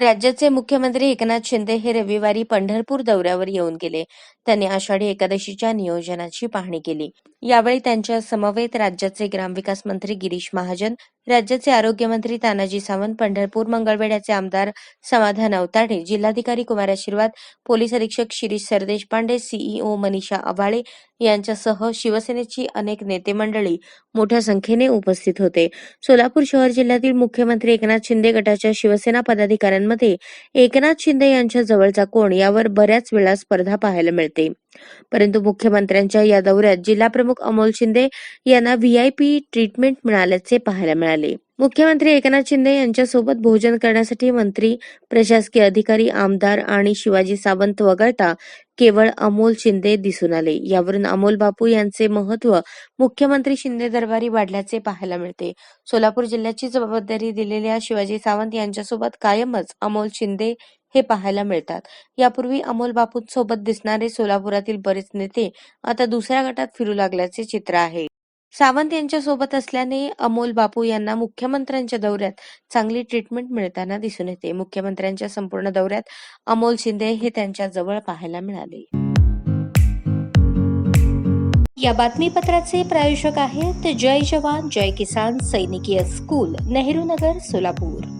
राज्याचे मुख्यमंत्री एकनाथ शिंदे हे रविवारी पंढरपूर दौऱ्यावर येऊन गेले. त्यांनी आषाढी एकादशीच्या नियोजनाची पाहणी केली. यावेळी त्यांच्या समवेत राज्याचे ग्रामविकास मंत्री गिरीश महाजन राज्याचे आरोग्यमंत्री तानाजी सावंत पंढरपूर मंगळवेढ्याचे आमदार समाधान अवताडे जिल्हाधिकारी कुमार आशीर्वाद पोलीस अधीक्षक शिरीष सरदेशपांडे सीईओ मनीषा आवाळे यांच्यासह शिवसेनेची अनेक नेते मंडळी मोठ्या संख्येने उपस्थित होते. सोलापूर शहर जिल्ह्यातील मुख्यमंत्री एकनाथ शिंदे गटाच्या शिवसेना पदाधिकाऱ्यांमध्ये एकनाथ शिंदे यांच्या जवळचा कोण यावर बऱ्याच वेळा स्पर्धा पाहायला मिळते. परंतु मुख्यमंत्र्यांच्या या दौऱ्यात जिल्हाप्रमुख प्रमुख अमोल शिंदे यांना व्हीआयपी ट्रीटमेंट मिळाल्याचे पाहायला मिळाले. मुख्यमंत्री एकनाथ शिंदे यांच्यासोबत भोजन करण्यासाठी मंत्री प्रशासकीय अधिकारी आमदार आणि शिवाजी सावंत वगळता केवळ अमोल शिंदे दिसून आले. यावरून अमोल बापू यांचे महत्त्व मुख्यमंत्री शिंदे दरबारी वाढल्याचे पाहायला मिळते. सोलापूर जिल्ह्याची जबाबदारी दिलेल्या शिवाजी सावंत यांच्यासोबत कायमच अमोल शिंदे हे पाहायला मिळतात. यापूर्वी अमोल बापूंसोबत दिसणारे सोलापुरातील बरेच नेते आता दुसऱ्या गटात फिरू लागल्याचे चित्र आहे. सावंत यांच्या सोबत असल्याने अमोल बापू यांना मुख्यमंत्र्यांच्या दौऱ्यात चांगली ट्रीटमेंट मिळताना दिसून येते. मुख्यमंत्र्यांच्या संपूर्ण दौऱ्यात अमोल शिंदे हे त्यांच्या जवळ पाहायला मिळाले. या बातमीपत्राचे प्रायोजक आहेत जय जवान जय किसान सैनिकीय स्कूल नेहरू नगर सोलापूर.